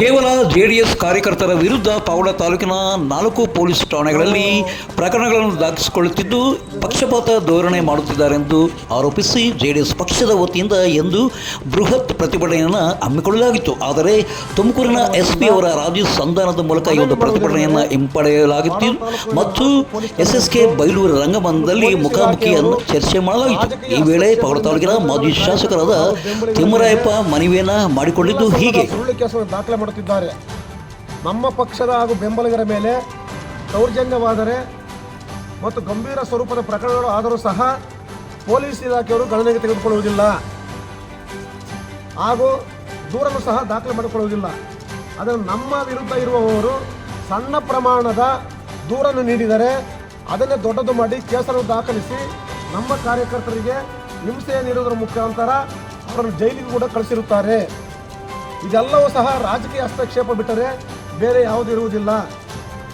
ಕೇವಲ ಜೆಡಿಎಸ್ ಕಾರ್ಯಕರ್ತರ ವಿರುದ್ಧ ಪಾವಡ ತಾಲೂಕಿನ ನಾಲ್ಕು ಪೊಲೀಸ್ ಠಾಣೆಗಳಲ್ಲಿ ಪ್ರಕರಣಗಳನ್ನು ದಾಖಲಿಸಿಕೊಳ್ಳುತ್ತಿದ್ದು, ಪಕ್ಷಪಾತ ಧೋರಣೆ ಮಾಡುತ್ತಿದ್ದಾರೆಂದು ಆರೋಪಿಸಿ ಜೆಡಿಎಸ್ ಪಕ್ಷದ ವತಿಯಿಂದ ಎಂದು ಬೃಹತ್ ಪ್ರತಿಭಟನೆಯನ್ನು ಹಮ್ಮಿಕೊಳ್ಳಲಾಗಿತ್ತು. ಆದರೆ ತುಮಕೂರಿನ ಎಸ್ಪಿ ಅವರ ರಾಜೀವ್ ಸಂಧಾನದ ಮೂಲಕ ಈ ಒಂದು ಪ್ರತಿಭಟನೆಯನ್ನು ಹಿಂಪಡೆಯಲಾಗಿತ್ತು. ಮತ್ತು ಎಸ್ಎಸ್ಕೆ ಬೈಲೂರು ರಂಗಮಂದಿರದಲ್ಲಿ ಮುಖಾಮುಖಿಯನ್ನು ಚರ್ಚೆ ಮಾಡಲಾಗಿತ್ತು. ಈ ವೇಳೆ ಪಾವಡ ತಾಲೂಕಿನ ಮಾಜಿ ಶಾಸಕರಾದ ತಿಮ್ಮರಾಯಪ್ಪ ಮನವಿಯನ್ನ ಮಾಡಿಕೊಂಡಿದ್ದು ಹೀಗೆ. ದಾಖಲೆ ಮಾಡುತ್ತಿದ್ದಾರೆ. ನಮ್ಮ ಪಕ್ಷದ ಹಾಗೂ ಬೆಂಬಲಿಗರ ಮೇಲೆ ದೌರ್ಜನ್ಯವಾದರೆ ಮತ್ತು ಗಂಭೀರ ಸ್ವರೂಪದ ಪ್ರಕರಣಗಳು ಆದರೂ ಸಹ ಪೊಲೀಸ್ ಇಲಾಖೆಯವರು ಗಣನೆಗೆ ತೆಗೆದುಕೊಳ್ಳುವುದಿಲ್ಲ. ಹಾಗೂ ದೂರನ್ನು ಸಹ ದಾಖಲೆ ಮಾಡಿಕೊಳ್ಳುವುದಿಲ್ಲ. ಅದನ್ನು ನಮ್ಮ ವಿರುದ್ಧ ಇರುವವರು ಸಣ್ಣ ಪ್ರಮಾಣದ ದೂರನ್ನು ನೀಡಿದರೆ ಅದನ್ನೇ ದೊಡ್ಡದು ಮಾಡಿ ಕೇಸನ್ನು ದಾಖಲಿಸಿ ನಮ್ಮ ಕಾರ್ಯಕರ್ತರಿಗೆ ಹಿಂಸೆ ನೀಡುವುದರ ಮುಖಾಂತರ ಅವರನ್ನು ಜೈಲಿಗೆ ಕೂಡ ಕಳಿಸಿರುತ್ತಾರೆ. ಇದೆಲ್ಲವೂ ಸಹ ರಾಜಕೀಯ ಹಸ್ತಕ್ಷೇಪ ಬಿಟ್ಟರೆ ಬೇರೆ ಯಾವುದೂ ಇರುವುದಿಲ್ಲ.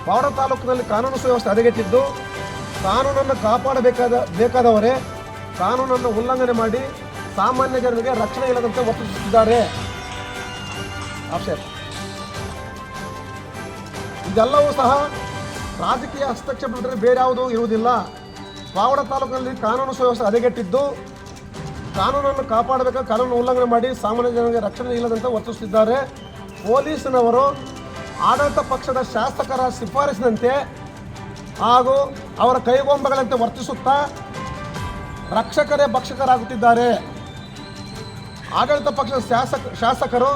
ಪಾವಡ ತಾಲೂಕಿನಲ್ಲಿ ಕಾನೂನು ಸುವ್ಯವಸ್ಥೆ ಹದಗೆಟ್ಟಿದ್ದು ಕಾನೂನನ್ನು ಕಾಪಾಡಬೇಕಾದ, ಬೇಕಾದವರೇ ಕಾನೂನನ್ನು ಉಲ್ಲಂಘನೆ ಮಾಡಿ ಸಾಮಾನ್ಯ ಜನರಿಗೆ ರಕ್ಷಣೆ ಇಲ್ಲದಂತೆ ವರ್ತಿಸುತ್ತಿದ್ದಾರೆ ಇದೆಲ್ಲವೂ ಸಹ ರಾಜಕೀಯ ಹಸ್ತಕ್ಷೇಪ ಬಿಟ್ಟರೆ ಬೇರೆ ಯಾವುದೂ ಇರುವುದಿಲ್ಲ. ಪಾವಡ ತಾಲೂಕಿನಲ್ಲಿ ಕಾನೂನು ಸುವ್ಯವಸ್ಥೆ ಹದಗೆಟ್ಟಿದ್ದು ಕಾನೂನನ್ನು ಕಾಪಾಡಬೇಕಾದ ಕಾನೂನು ಉಲ್ಲಂಘನೆ ಮಾಡಿ ಸಾಮಾನ್ಯ ಜನರಿಗೆ ರಕ್ಷಣೆ ಇಲ್ಲದಂತೆ ವರ್ತಿಸುತ್ತಿದ್ದಾರೆ ಪೊಲೀಸ್ನವರು ಆಡಳಿತ ಪಕ್ಷದ ಶಾಸಕರ ಶಿಫಾರಸಿನಂತೆ ಹಾಗೂ ಅವರ ಕೈಗೊಂಬೆಗಳಂತೆ ವರ್ತಿಸುತ್ತಾ ರಕ್ಷಕರೇ ಭಕ್ಷಕರಾಗುತ್ತಿದ್ದಾರೆ. ಆಡಳಿತ ಪಕ್ಷದ ಶಾಸಕ, ಶಾಸಕರು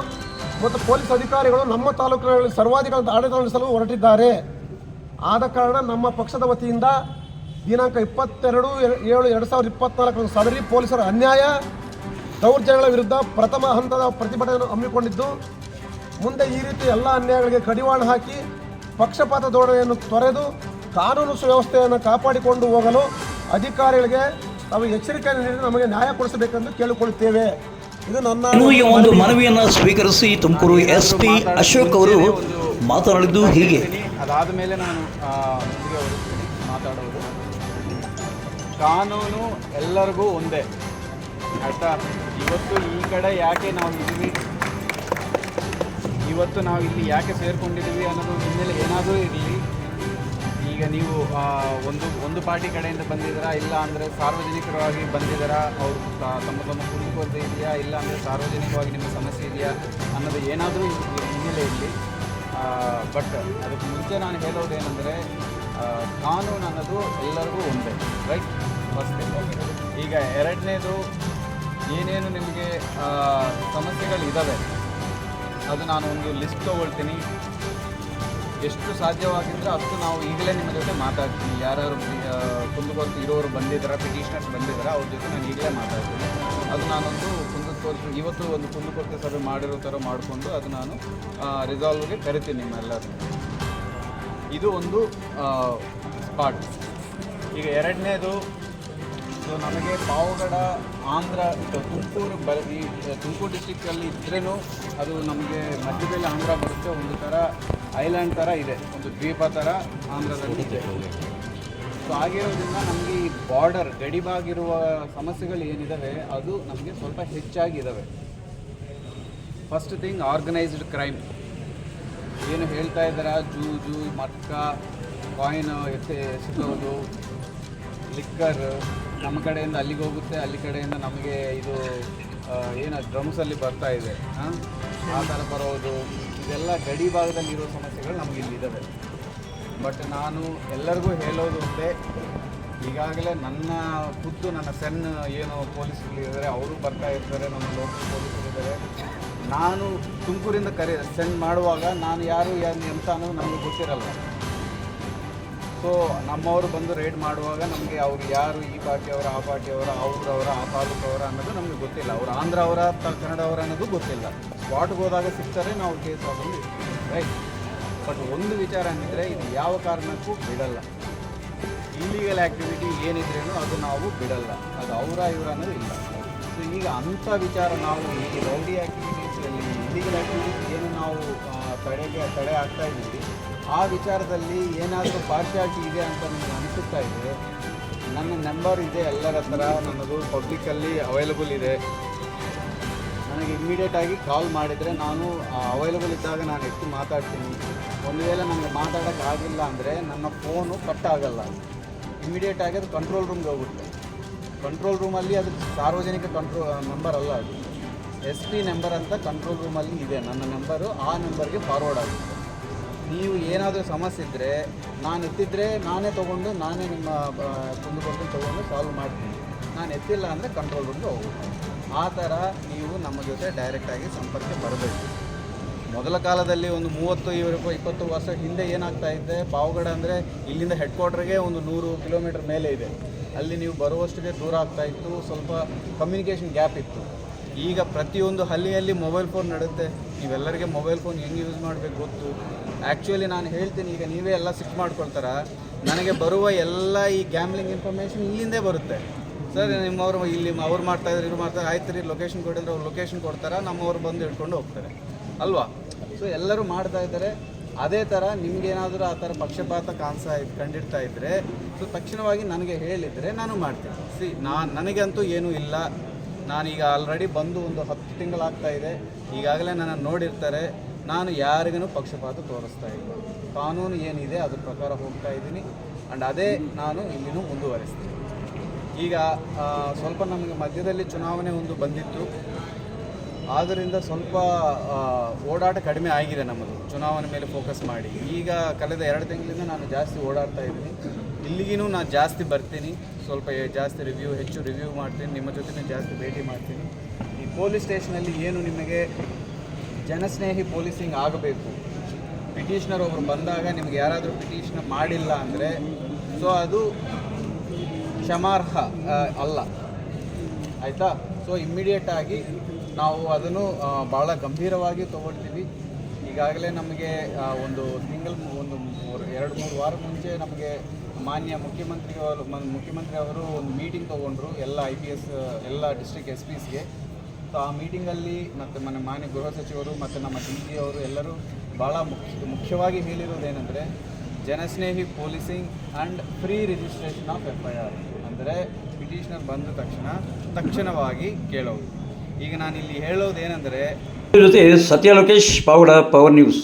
ಮತ್ತು ಪೊಲೀಸ್ ಅಧಿಕಾರಿಗಳು ನಮ್ಮ ತಾಲೂಕಿನಲ್ಲಿ ಸರ್ವಾಧಿಕಾರ ಆಡಳಿತ ನಡೆಸಲು ಹೊರಟಿದ್ದಾರೆ. ಆದ ಕಾರಣ ನಮ್ಮ ಪಕ್ಷದ ವತಿಯಿಂದ ದಿನಾಂಕ ಇಪ್ಪತ್ತೆರಡು ಏಳು ಎರಡು ಸಾವಿರದ ಇಪ್ಪತ್ನಾಲ್ಕರಂದು ಸದರಿ ಪೊಲೀಸರ ಅನ್ಯಾಯ ದೌರ್ಜನ್ಯಗಳ ವಿರುದ್ಧ ಪ್ರಥಮ ಹಂತದ ಪ್ರತಿಭಟನೆಯನ್ನು ಹಮ್ಮಿಕೊಂಡಿದ್ದು ಮುಂದೆ ಈ ರೀತಿ ಎಲ್ಲ ಅನ್ಯಾಯಗಳಿಗೆ ಕಡಿವಾಣ ಹಾಕಿ ಪಕ್ಷಪಾತ ಧೋರಣೆಯನ್ನು ತೊರೆದು ಕಾನೂನು ಸುವ್ಯವಸ್ಥೆಯನ್ನು ಕಾಪಾಡಿಕೊಂಡು ಹೋಗಲು ಅಧಿಕಾರಿಗಳಿಗೆ ತಾವು ಎಚ್ಚರಿಕೆಯನ್ನು ನೀಡಿ ನಮಗೆ ನ್ಯಾಯ ಕೊಡಿಸಬೇಕೆಂದು ಕೇಳಿಕೊಳ್ಳುತ್ತೇವೆ. ಇದು ನನ್ನ ಈ ಒಂದು ಮನವಿಯನ್ನು ಸ್ವೀಕರಿಸಿ ತುಮಕೂರು ಎಸ್ ಪಿ ಅಶೋಕ್ ಅವರು ಮಾತನಾಡಿದ್ದು ಹೀಗೆ. ಅದಾದ ಮೇಲೆ ನಾನು ಮಾತಾಡೋದು. ಕಾನೂನು ಎಲ್ಲರಿಗೂ ಒಂದೇ. ಆಯ್ತಾ? ಇವತ್ತು ಈ ಕಡೆ ಯಾಕೆ ನಾವು ಇದ್ದೀವಿ? ಇವತ್ತು ನಾವು ಇಲ್ಲಿ ಯಾಕೆ ಸೇರಿಕೊಂಡಿದ್ದೀವಿ ಅನ್ನೋದು ಹಿನ್ನೆಲೆ ಏನಾದರೂ ಇರಲಿ. ಈಗ ನೀವು ಒಂದು ಒಂದು ಪಾರ್ಟಿ ಕಡೆಯಿಂದ ಬಂದಿದ್ದೀರಾ? ಇಲ್ಲ ಅಂದರೆ ಸಾರ್ವಜನಿಕರಾಗಿ ಬಂದಿದ್ದೀರಾ? ಅವರು ತಮ್ಮ ತಮ್ಮ ಕುಟುಂಬದ ಇದೆಯಾ? ಇಲ್ಲ ಅಂದರೆ ಸಾರ್ವಜನಿಕವಾಗಿ ನಿಮ್ಮ ಸಮಸ್ಯೆ ಇದೆಯಾ ಅನ್ನೋದು ಏನಾದರೂ ಹಿನ್ನೆಲೆ ಇರಲಿ. ಬಟ್ ಅದಕ್ಕೆ ಮುಂಚೆ ನಾನು ಹೇಳೋದೇನೆಂದರೆ ಕಾನೂನು ಅನ್ನೋದು ಎಲ್ಲರಿಗೂ ಒಂದೇ, ರೈಟ್? ಫಸ್ಟ್ ಈಗ ಎರಡನೇದು ಏನೇನು ನಿಮಗೆ ಸಮಸ್ಯೆಗಳಿದ್ದಾವೆ ಅದು ನಾನು ಒಂದು ಲಿಸ್ಟ್ ತೊಗೊಳ್ತೀನಿ. ಎಷ್ಟು ಸಾಧ್ಯವಾಗಿದ್ದರೆ ಅಷ್ಟು ನಾವು ಈಗಲೇ ನಿಮ್ಮ ಜೊತೆ ಮಾತಾಡ್ತೀನಿ ಯಾರ್ಯಾರು ಕುಂದುಕೊರತೆ ಇರೋರು ಬಂದಿದ್ದಾರೆ ಪಿಟಿಷನರ್ಸ್ ಬಂದಿದ್ದಾರೆ ಅವ್ರ ಜೊತೆ ನಾನು ಈಗಲೇ ಮಾತಾಡ್ತೀನಿ. ಅದು ನಾನೊಂದು ಕುಂದುಕೊರತೆ, ಇವತ್ತು ಒಂದು ಕುಂದುಕೊರತೆ ಸಭೆ ಮಾಡಿರೋ ಥರ ಮಾಡಿಕೊಂಡು ಅದು ನಾನು ರಿಸಾಲ್ವ್ಗೆ ಕರಿತೀನಿ ನಿಮ್ಮೆಲ್ಲರೂ ಇದು ಒಂದು ಸ್ಪಾಟ್ ಈಗ ಎರಡನೇದು ಸೊ ನಮಗೆ ಪಾವಗಡ, ಆಂಧ್ರ ತುಮಕೂರು ಬ ಈ ತುಮಕೂರು ಡಿಸ್ಟಿಕ್ಕಲ್ಲಿ ಇದ್ರೂ ಅದು ನಮಗೆ ಮಧ್ಯದಲ್ಲಿ ಆಂಧ್ರ ಬರುತ್ತೆ, ಒಂದು ಥರ ಐಲ್ಯಾಂಡ್ ಥರ ಇದೆ, ಒಂದು ದ್ವೀಪ ಥರ ಆಂಧ್ರದಲ್ಲಿ ಇದೆ ಸೊ ಆಗಿರೋದ್ರಿಂದ ನಮಗೆ ಈ ಬಾರ್ಡರ್ ಗಡಿಬಾಗಿರುವ ಸಮಸ್ಯೆಗಳು ಏನಿದ್ದಾವೆ ಅದು ನಮಗೆ ಸ್ವಲ್ಪ ಹೆಚ್ಚಾಗಿದ್ದಾವೆ ಫಸ್ಟ್ ಥಿಂಗ್ ಆರ್ಗನೈಸ್ಡ್ ಕ್ರೈಮ್ ಏನು ಹೇಳ್ತಾ ಇದ್ದಾರಾ? ಜೂಜು ಮಟ್ಕ ಕಾಯಿನ್ ಎತ್ತೆ ಎಸೆದೋದು ಲಿಕ್ಕರ್ ನಮ್ಮ ಕಡೆಯಿಂದ ಅಲ್ಲಿಗೆ ಹೋಗುತ್ತೆ, ಅಲ್ಲಿ ಕಡೆಯಿಂದ ನಮಗೆ ಇದು ಏನು ಡ್ರಮ್ಸಲ್ಲಿ ಬರ್ತಾ ಇದೆ, ಆ? ಥರ ಬರೋದು, ಇದೆಲ್ಲ ಗಡಿ ಭಾಗದಲ್ಲಿರೋ ಸಮಸ್ಯೆಗಳು ನಮಗೆ ಇಲ್ಲಿದ್ದಾವೆ ಬಟ್ ನಾನು ಎಲ್ಲರಿಗೂ ಹೇಳೋದು ಒಂದೇ, ಈಗಾಗಲೇ ನನ್ನ ಖುದ್ದು, ನನ್ನ ಸೆನ್ ಏನು ಪೊಲೀಸರುಗಳಿದ್ದಾರೆ ಅವರು ಬರ್ತಾ ಇರ್ತಾರೆ, ನಮ್ಮ ಲೋಕಲ್ ಪೊಲೀಸರಿದ್ದಾರೆ ನಾನು ತುಮಕೂರಿಂದ ಕರೆ ಸೆಂಡ್ ಮಾಡುವಾಗ ನಾನು ಯಾರು ಯಾರು ಎಂತ ಅನ್ನೋದು ನಮಗೆ ಗೊತ್ತಿರಲ್ಲ. ಸೊ ನಮ್ಮವರು ಬಂದು ರೇಡ್ ಮಾಡುವಾಗ ನಮಗೆ ಅವ್ರು ಯಾರು ಈ ಪಾರ್ಟಿಯವರ ಆ ಪಾರ್ಟಿಯವರ ಅವ್ರವರ ಆ ತಾಲೂಕವರ ಅನ್ನೋದು ನಮಗೆ ಗೊತ್ತಿಲ್ಲ. ಅವ್ರು ಆಂಧ್ರ ಅವರ ಕನ್ನಡವರ ಅನ್ನೋದು ಗೊತ್ತಿಲ್ಲ. ಸ್ಪಾಟ್ಗೆ ಹೋದಾಗ ಸಿಗ್ತಾರೆ ನಾವು ಕೇಸ್ ಹಾಕೊಂಡು ರೈಟ್ ಬಟ್ ಒಂದು ವಿಚಾರ ಅಂದರೆ ಇದು ಯಾವ ಕಾರಣಕ್ಕೂ ಬಿಡಲ್ಲ. ಇಲ್ಲಿಗಲ್ ಆ್ಯಕ್ಟಿವಿಟಿ ಏನಿದ್ರೇನು ಅದು ನಾವು ಬಿಡಲ್ಲ. ಅದು ಅವರ, ಇವರ ಅನ್ನೋದು ಇಲ್ಲ. ಸೊ ಈಗ ಅಂಥ ವಿಚಾರ ನಾವು ಈ ರೌಡಿ ಆ್ಯಕ್ಟಿವಿಟೀಸಲ್ಲಿ ಇಲ್ಲಿಗಲ್ ಆ್ಯಕ್ಟಿವಿಟೀಸ್ ಏನು ನಾವು ತಡೆಗೆ, ತಡೆ ಆಗ್ತಾ ಇದ್ದೀವಿ. ಆ ವಿಚಾರದಲ್ಲಿ ಏನಾದರೂ ಪಾರ್ಶಿಯಾಲಿಟಿ ಇದೆ ಅಂತ ನನಗೆ ಅನಿಸುತ್ತಾ ಇದೆ. ನನ್ನ ನಂಬರ್ ಇದೆ ಎಲ್ಲರ ಹತ್ರ, ನನ್ನದು ಪಬ್ಲಿಕ್ಕಲ್ಲಿ ಅವೈಲಬಲ್ ಇದೆ. ನನಗೆ ಇಮ್ಮಿಡಿಯೇಟಾಗಿ ಕಾಲ್ ಮಾಡಿದರೆ ನಾನು ಅವೈಲಬಲ್ ಇದ್ದಾಗ ನಾನು ಎತ್ತಿ ಮಾತಾಡ್ತೀನಿ. ಒಂದು ವೇಳೆ ನನಗೆ ಮಾತಾಡೋಕ್ಕಾಗಿಲ್ಲ ಅಂದರೆ ನನ್ನ ಫೋನು ಕಟ್ ಆಗಲ್ಲ ಇಮ್ಮಿಡಿಯೇಟ್ ಆಗಿ ಅದು ಕಂಟ್ರೋಲ್ ರೂಮ್ಗೆ ಹೋಗುತ್ತೆ. ಕಂಟ್ರೋಲ್ ರೂಮಲ್ಲಿ ಅದು ಸಾರ್ವಜನಿಕ ಕಂಟ್ರೋಲ್ ನಂಬರ್ ಅಲ್ಲ ಅದು. ಎಸ್ ಪಿ ನಂಬರ್ ಅಂತ ಕಂಟ್ರೋಲ್ ರೂಮಲ್ಲಿ ಇದೆ. ನನ್ನ ನಂಬರು ಆ ನಂಬರ್ಗೆ ಫಾರ್ವರ್ಡ್ ಆಗುತ್ತೆ. ನೀವು ಏನಾದರೂ ಸಮಸ್ಯೆ ಇದ್ದರೆ ನಾನು ಎತ್ತಿದ್ರೆ ನಾನೇ ತೊಗೊಂಡು ನಾನೇ ನಿಮ್ಮ ಕುಂದುಕೊಟ್ಟು ತೊಗೊಂಡು ಸಾಲ್ವ್ ಮಾಡ್ತೀನಿ. ನಾನು ಎತ್ತಿಲ್ಲ ಅಂದರೆ ಕಂಟ್ರೋಲ್ ರೂಮ್ಗೆ ಹೋಗುತ್ತೆ ಆ ಥರ ನೀವು ನಮ್ಮ ಜೊತೆ ಡೈರೆಕ್ಟಾಗಿ ಸಂಪರ್ಕ ಬರಬೇಕು. ಮೊದಲ ಕಾಲದಲ್ಲಿ ಒಂದು ಮೂವತ್ತು ಇವರು ಇಪ್ಪತ್ತು ವರ್ಷ ಹಿಂದೆ ಏನಾಗ್ತಾ ಇದ್ದೆ? ಪಾವಗಡ ಅಂದರೆ ಇಲ್ಲಿಂದ ಹೆಡ್ ಕ್ವಾರ್ಟರ್ಗೆ ಒಂದು ನೂರು ಕಿಲೋಮೀಟರ್ ಮೇಲೆ ಇದೆ. ಅಲ್ಲಿ ನೀವು ಬರುವಷ್ಟಿಗೆ ದೂರ ಆಗ್ತಾ ಇತ್ತು. ಸ್ವಲ್ಪ ಕಮ್ಯುನಿಕೇಷನ್ ಗ್ಯಾಪ್ ಇತ್ತು. ಈಗ ಪ್ರತಿಯೊಂದು ಹಳ್ಳಿಯಲ್ಲಿ ಮೊಬೈಲ್ ಫೋನ್ ನಡುತ್ತೆ. ನೀವೆಲ್ಲರಿಗೆ ಮೊಬೈಲ್ ಫೋನ್ ಹೆಂಗೆ ಯೂಸ್ ಮಾಡಬೇಕು ಗೊತ್ತು? ಆ್ಯಕ್ಚುಲಿ ನಾನು ಹೇಳ್ತೀನಿ, ಈಗ ನೀವೇ ಎಲ್ಲ ಸಿಕ್ ಮಾಡ್ಕೊಳ್ತಾರ. ನನಗೆ ಬರುವ ಎಲ್ಲ ಈ ಗ್ಯಾಮ್ಲಿಂಗ್ ಇನ್ಫಾರ್ಮೇಷನ್ ಇಲ್ಲಿಂದೇ ಬರುತ್ತೆ. ಸರ್, ನಿಮ್ಮವರು ಇಲ್ಲಿ ಅವ್ರು ಮಾಡ್ತಾ ಇದ್ದಾರೆ ಇವ್ರು ಮಾಡ್ತಾರೆ ಆಯ್ತು ರೀ ಲೊಕೇಶನ್ ಕೊಟ್ಟಿದ್ರೆ ಅವ್ರು ಲೊಕೇಶನ್ ಕೊಡ್ತಾರೆ, ನಮ್ಮವ್ರು ಬಂದು ಹಿಡ್ಕೊಂಡು ಹೋಗ್ತಾರೆ. ಅಲ್ವಾ? ಸೊ ಎಲ್ಲರೂ ಮಾಡ್ತಾ ಇದ್ದಾರೆ. ಅದೇ ಥರ ನಿಮಗೇನಾದರೂ ಆ ಥರ ಪಕ್ಷಪಾತ ಕಾಣಿಸ್ತಾ ಇದ್ ಕಂಡಿಡ್ತಾ ಇದ್ದರೆ ಸೊ ತಕ್ಷಣವಾಗಿ ನನಗೆ ಹೇಳಿದರೆ ನಾನು ಮಾಡ್ತೀನಿ. ಸಿ ನಾನು ನನಗಂತೂ ಏನೂ ಇಲ್ಲ. ನಾನೀಗ ಆಲ್ರೆಡಿ ಬಂದು ಒಂದು ಹತ್ತು ತಿಂಗಳಾಗ್ತಾ ಇದೆ. ಈಗಾಗಲೇ ನನ್ನನ್ನು ನೋಡಿರ್ತಾರೆ. ನಾನು ಯಾರಿಗೂ ಪಕ್ಷಪಾತ ತೋರಿಸ್ತಾ ಇಲ್ಲ. ಕಾನೂನು ಏನಿದೆ ಅದ್ರ ಪ್ರಕಾರ ಹೋಗ್ತಾ ಇದ್ದೀನಿ. ಆ್ಯಂಡ್ ಅದೇ ನಾನು ಇಲ್ಲಿನೂ ಮುಂದುವರಿಸ್ತೀನಿ. ಈಗ ಸ್ವಲ್ಪ ನಮಗೆ ಮಧ್ಯದಲ್ಲಿ ಚುನಾವಣೆ ಒಂದು ಬಂದಿತ್ತು. ಆದ್ದರಿಂದ ಸ್ವಲ್ಪ ಓಡಾಟ ಕಡಿಮೆ ಆಗಿದೆ ನಮ್ಮದು. ಚುನಾವಣೆ ಮೇಲೆ ಫೋಕಸ್ ಮಾಡಿ. ಈಗ ಕಳೆದ ಎರಡು ತಿಂಗಳಿಂದ ನಾನು ಜಾಸ್ತಿ ಓಡಾಡ್ತಾ ಇದ್ದೀನಿ. ಇಲ್ಲಿಗಿನೂ ನಾನು ಜಾಸ್ತಿ ಬರ್ತೀನಿ. ಸ್ವಲ್ಪ ಜಾಸ್ತಿ ರಿವ್ಯೂ ಹೆಚ್ಚು ರಿವ್ಯೂ ಮಾಡ್ತೀನಿ. ನಿಮ್ಮ ಜೊತೆ ಜಾಸ್ತಿ ಭೇಟಿ ಮಾಡ್ತೀನಿ. ಈ ಪೊಲೀಸ್ ಸ್ಟೇಷನಲ್ಲಿ ಏನು ನಿಮಗೆ ಜನಸ್ನೇಹಿ ಪೊಲೀಸಿಂಗ್ ಆಗಬೇಕು. ಪಿಟಿಷನರ್ ಒಬ್ಬರು ಬಂದಾಗ ನಿಮ್ಗೆ ಯಾರಾದರೂ ಪಿಟಿಷನ್ ಮಾಡಿಲ್ಲ ಅಂದರೆ, ಸೊ ಅದು ಕ್ಷಮಾರ್ಹ ಅಲ್ಲ. ಆಯಿತಾ? ಸೊ ಇಮ್ಮಿಡಿಯೇಟ್ ಆಗಿ ನಾವು ಅದನ್ನು ಭಾಳ ಗಂಭೀರವಾಗಿ ತಗೊಳ್ತೀವಿ. ಈಗಾಗಲೇ ನಮಗೆ ಒಂದು ತಿಂಗಳು, ಒಂದು ಎರಡು ಮೂರು ವಾರ ಮುಂಚೆ ನಮಗೆ ಮಾನ್ಯ ಮುಖ್ಯಮಂತ್ರಿಯವರು ಮುಖ್ಯಮಂತ್ರಿಯವರು ಒಂದು ಮೀಟಿಂಗ್ ತೊಗೊಂಡ್ರು, ಎಲ್ಲ ಐ ಪಿ ಎಸ್ ಎಲ್ಲ ಡಿಸ್ಟ್ರಿಕ್ಟ್ ಎಸ್ ಪಿಸ್ಗೆ ಸೊ ಆ ಮೀಟಿಂಗಲ್ಲಿ ಮತ್ತು ಮನೆ ಮಾನ್ಯ ಗೃಹ ಸಚಿವರು ಮತ್ತು ನಮ್ಮ ಡಿ ಜಿ ಅವರು ಎಲ್ಲರೂ ಭಾಳ ಮುಖ್ಯ, ಮುಖ್ಯವಾಗಿ ಹೇಳಿರೋದೇನೆಂದರೆ ಜನಸ್ನೇಹಿ policing and free registration of F I R ಅಂದರೆ ಪಿಟಿಷನರ್ ಬಂದ ತಕ್ಷಣ ತಕ್ಷಣವಾಗಿ ಕೇಳೋದು. ಈಗ ನಾನು ಇಲ್ಲಿ ಹೇಳೋದೇನೆಂದರೆ ಜೊತೆ ಸತ್ಯ ಲೋಕೇಶ್ ಪಾವಡ ಪವರ್ ನ್ಯೂಸ್